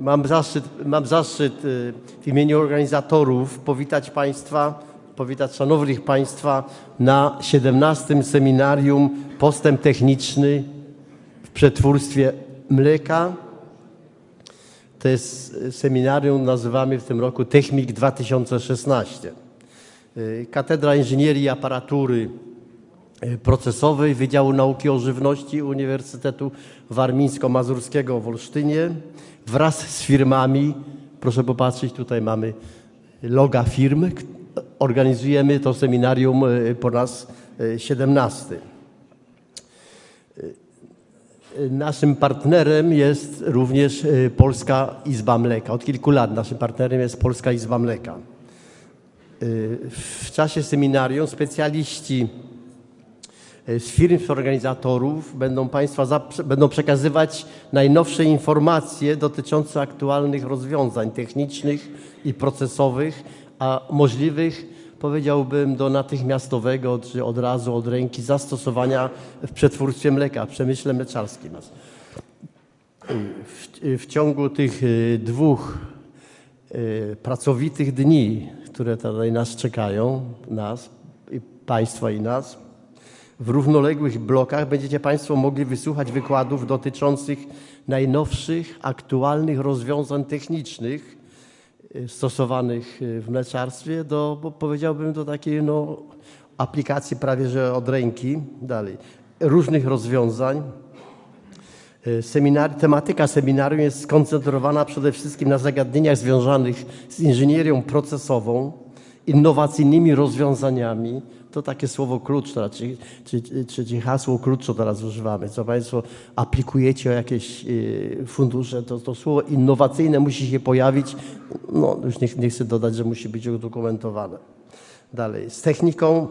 Mam zaszczyt, mam zaszczyt y, w imieniu organizatorów powitać Państwa, powitać Szanownych Państwa na 17. Seminarium Postęp Techniczny w Przetwórstwie Mleka. To jest y, seminarium, nazywamy w tym roku Techmik 2016. Y, Katedra Inżynierii i Aparatury Procesowej Wydziału Nauki o Żywności Uniwersytetu Warmińsko-Mazurskiego w Olsztynie wraz z firmami, proszę popatrzeć, tutaj mamy loga firm, organizujemy to seminarium y, po raz y, 17. Naszym partnerem jest również y, Polska Izba Mleka. Od kilku lat naszym partnerem jest Polska Izba Mleka. Y, W czasie seminarium specjaliści y, z firm, z organizatorów będą Państwa będą przekazywać najnowsze informacje dotyczące aktualnych rozwiązań technicznych i procesowych, a możliwych, powiedziałbym, do natychmiastowego czy od razu, od ręki zastosowania w przetwórstwie mleka, w przemyśle mleczarskim. W, w ciągu tych y, dwóch y, pracowitych dni, które tutaj nas czekają, nas, i Państwa i nas, w równoległych blokach będziecie Państwo mogli wysłuchać wykładów dotyczących najnowszych, aktualnych rozwiązań technicznych y, stosowanych y, w mleczarstwie do, powiedziałbym, do takiej no, aplikacji prawie że od ręki dalej. Różnych rozwiązań. Y, Seminar, tematyka seminarium jest skoncentrowana przede wszystkim na zagadnieniach związanych z inżynierią procesową, innowacyjnymi rozwiązaniami. To takie słowo klucz, teraz, czy, czy, czy, hasło klucz, co teraz używamy. Co Państwo aplikujecie o jakieś y, fundusze, to, to słowo innowacyjne musi się pojawić. No, już nie, nie chcę dodać, że musi być udokumentowane. Dalej, z techniką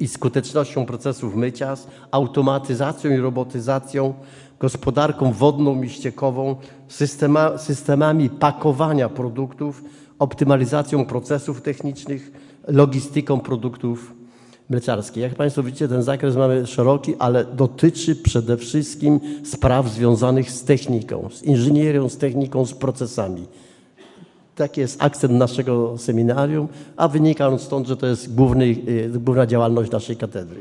i skutecznością procesów mycia, z automatyzacją i robotyzacją, gospodarką wodną i ściekową, systema, systemami pakowania produktów, optymalizacją procesów technicznych, logistyką produktów mleczarskich. Jak Państwo widzicie, ten zakres mamy szeroki, ale dotyczy przede wszystkim spraw związanych z techniką, z inżynierią, z techniką, z procesami. Taki jest akcent naszego seminarium, a wynika on stąd, że to jest główny, y, główna działalność naszej katedry.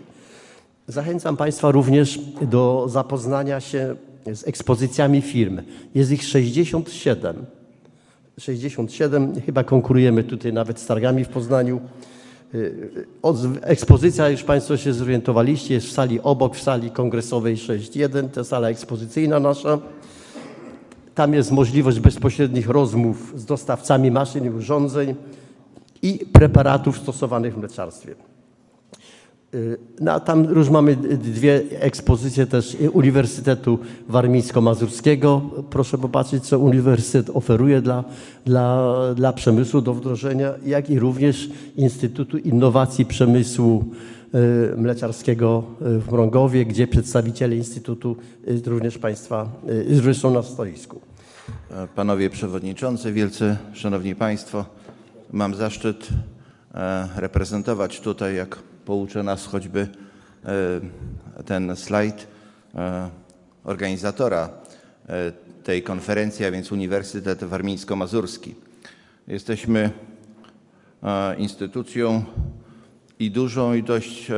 Zachęcam Państwa również do zapoznania się z ekspozycjami firm. Jest ich 67. 67, chyba konkurujemy tutaj nawet z targami w Poznaniu. Y, Ekspozycja, już Państwo się zorientowaliście, jest w sali obok, w sali kongresowej 6.1, to sala ekspozycyjna nasza. Tam jest możliwość bezpośrednich rozmów z dostawcami maszyn i urządzeń i preparatów stosowanych w mleczarstwie. Y, No, tam już mamy dwie ekspozycje też Uniwersytetu Warmińsko-Mazurskiego. Proszę popatrzeć, co uniwersytet oferuje dla, dla, dla przemysłu do wdrożenia, jak i również Instytutu Innowacji Przemysłu y, Mleczarskiego y, w Mrągowie, gdzie przedstawiciele Instytutu y, również Państwa y, również są na stoisku. Panowie Przewodniczący, wielce Szanowni Państwo, mam zaszczyt e, reprezentować tutaj, jak pouczy nas choćby e, ten slajd, e, organizatora e, tej konferencji, a więc Uniwersytet Warmińsko-Mazurski. Jesteśmy instytucją i dużą, i dość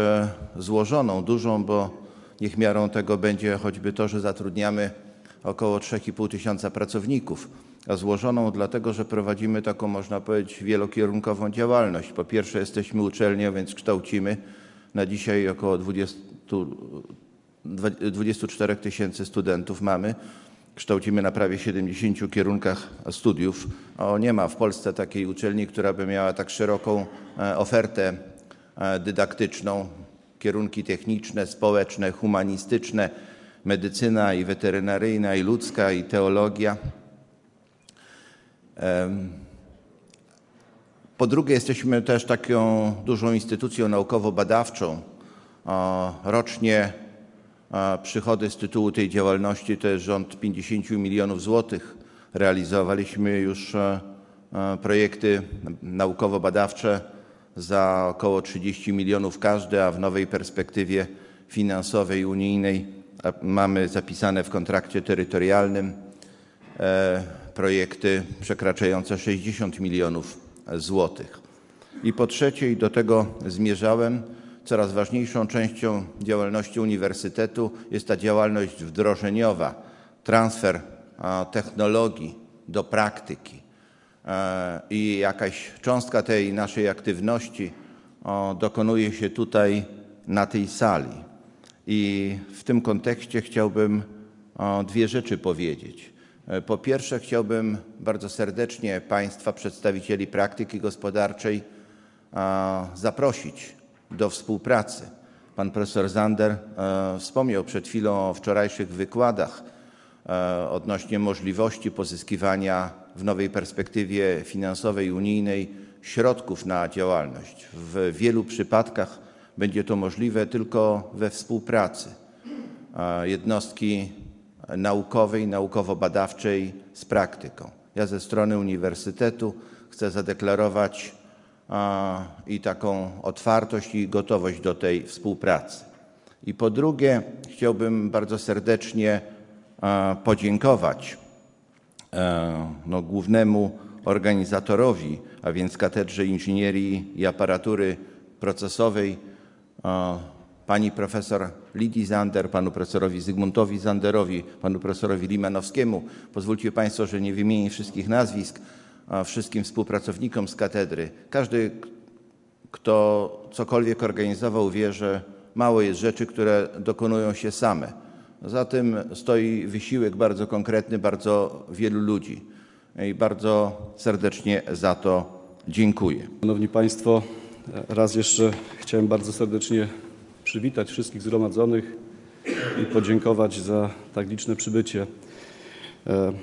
złożoną. Dużą, bo niech miarą tego będzie choćby to, że zatrudniamy około 3,5 tysiąca pracowników, a złożoną dlatego, że prowadzimy taką, można powiedzieć, wielokierunkową działalność. Po pierwsze jesteśmy uczelnią, więc kształcimy. Na dzisiaj około 20, dwa- 24 tysięcy studentów mamy. Kształcimy na prawie 70 kierunkach studiów. O, nie ma w Polsce takiej uczelni, która by miała tak szeroką e, ofertę e, dydaktyczną. Kierunki techniczne, społeczne, humanistyczne, medycyna i weterynaryjna, i ludzka, i teologia. Po drugie, jesteśmy też taką dużą instytucją naukowo-badawczą. Rocznie przychody z tytułu tej działalności to jest rząd 50 milionów złotych. Realizowaliśmy już e, e, projekty naukowo-badawcze za około 30 milionów każde, a w nowej perspektywie finansowej unijnej mamy zapisane w kontrakcie terytorialnym e, projekty przekraczające 60 milionów złotych. I po trzecie, i do tego zmierzałem, coraz ważniejszą częścią działalności uniwersytetu jest ta działalność wdrożeniowa, transfer technologii do praktyki. E, I jakaś cząstka tej naszej aktywności dokonuje się tutaj na tej sali. I w tym kontekście chciałbym dwie rzeczy powiedzieć. E, Po pierwsze, chciałbym bardzo serdecznie Państwa, przedstawicieli praktyki gospodarczej, zaprosić do współpracy. Pan profesor Zander e, wspomniał przed chwilą o wczorajszych wykładach e, odnośnie możliwości pozyskiwania w nowej perspektywie finansowej unijnej środków na działalność. W wielu przypadkach będzie to możliwe tylko we współpracy jednostki naukowej, naukowo-badawczej z praktyką. Ja ze strony uniwersytetu chcę zadeklarować i taką otwartość i gotowość do tej współpracy. I po drugie, chciałbym bardzo serdecznie podziękować e, no, głównemu organizatorowi, a więc Katedrze Inżynierii i Aparatury Procesowej, pani profesor Lidii Zander, panu profesorowi Zygmuntowi Zanderowi, panu profesorowi Limanowskiemu. Pozwólcie Państwo, że nie wymienię wszystkich nazwisk, wszystkim współpracownikom z katedry. Każdy, kto cokolwiek organizował, wie, że mało jest rzeczy, które dokonują się same. Za tym stoi wysiłek bardzo konkretny bardzo wielu ludzi i bardzo serdecznie za to dziękuję. Szanowni Państwo, raz jeszcze chciałem bardzo serdecznie przywitać wszystkich zgromadzonych i podziękować za tak liczne przybycie. E,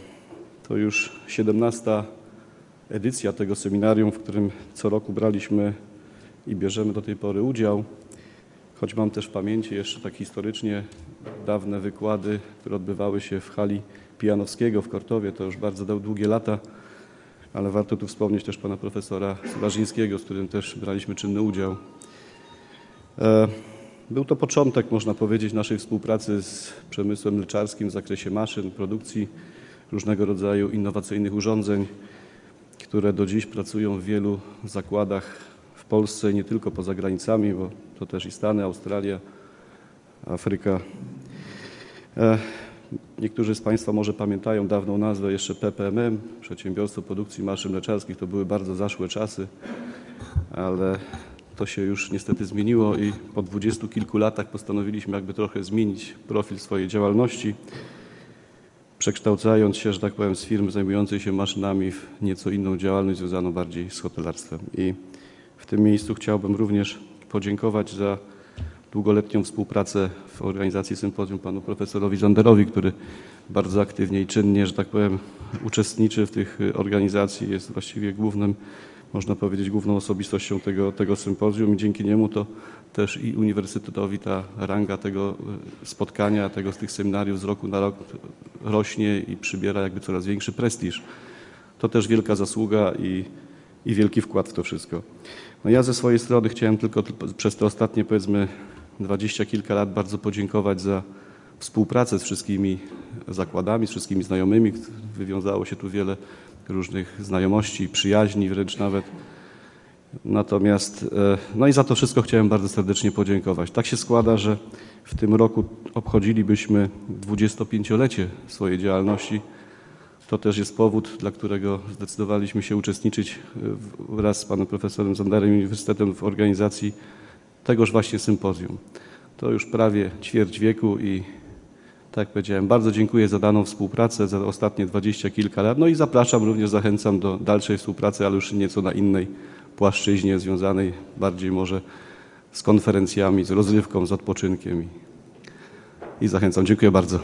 To już 17 edycja tego seminarium, w którym co roku braliśmy i bierzemy do tej pory udział. Choć mam też w pamięci jeszcze tak historycznie dawne wykłady, które odbywały się w hali Pijanowskiego w Kortowie, to już bardzo długie lata, ale warto tu wspomnieć też pana profesora Sularzyńskiego, z którym też braliśmy czynny udział. E, Był to początek, można powiedzieć, naszej współpracy z przemysłem mleczarskim w zakresie maszyn, produkcji różnego rodzaju innowacyjnych urządzeń, które do dziś pracują w wielu zakładach w Polsce nie tylko poza granicami, bo to też i Stany, Australia, Afryka. Niektórzy z Państwa może pamiętają dawną nazwę jeszcze PPMM, Przedsiębiorstwo Produkcji Maszyn Mleczarskich. To były bardzo zaszłe czasy, ale to się już niestety zmieniło i po dwudziestu kilku latach postanowiliśmy jakby trochę zmienić profil swojej działalności, przekształcając się, że tak powiem, z firm zajmującej się maszynami w nieco inną działalność związaną bardziej z hotelarstwem. I w tym miejscu chciałbym również podziękować za długoletnią współpracę w organizacji sympozjum panu profesorowi Zanderowi, który bardzo aktywnie i czynnie, że tak powiem, uczestniczy w tych y, organizacji, jest właściwie głównym, można powiedzieć, główną osobistością tego, tego sympozjum i dzięki niemu to też i uniwersytetowi ta ranga tego y, spotkania, tego z tych seminariów z roku na rok rośnie i przybiera jakby coraz większy prestiż. To też wielka zasługa i, i wielki wkład w to wszystko. No ja ze swojej strony chciałem tylko przez te ostatnie powiedzmy dwadzieścia kilka lat bardzo podziękować za współpracę z wszystkimi zakładami, z wszystkimi znajomymi. Wywiązało się tu wiele różnych znajomości, przyjaźni wręcz nawet. Natomiast, e, no i za to wszystko chciałem bardzo serdecznie podziękować. Tak się składa, że w tym roku obchodzilibyśmy 25-lecie swojej działalności. To też jest powód, dla którego zdecydowaliśmy się uczestniczyć e, wraz z panem profesorem Zanderem i Uniwersytetem w organizacji tegoż właśnie sympozjum. To już prawie ćwierć wieku i tak jak powiedziałem, bardzo dziękuję za daną współpracę, za ostatnie dwadzieścia kilka lat. No i zapraszam, również zachęcam do dalszej współpracy, ale już nieco na innej płaszczyźnie, związanej bardziej może z konferencjami, z rozrywką, z odpoczynkiem. I, zachęcam. Dziękuję bardzo.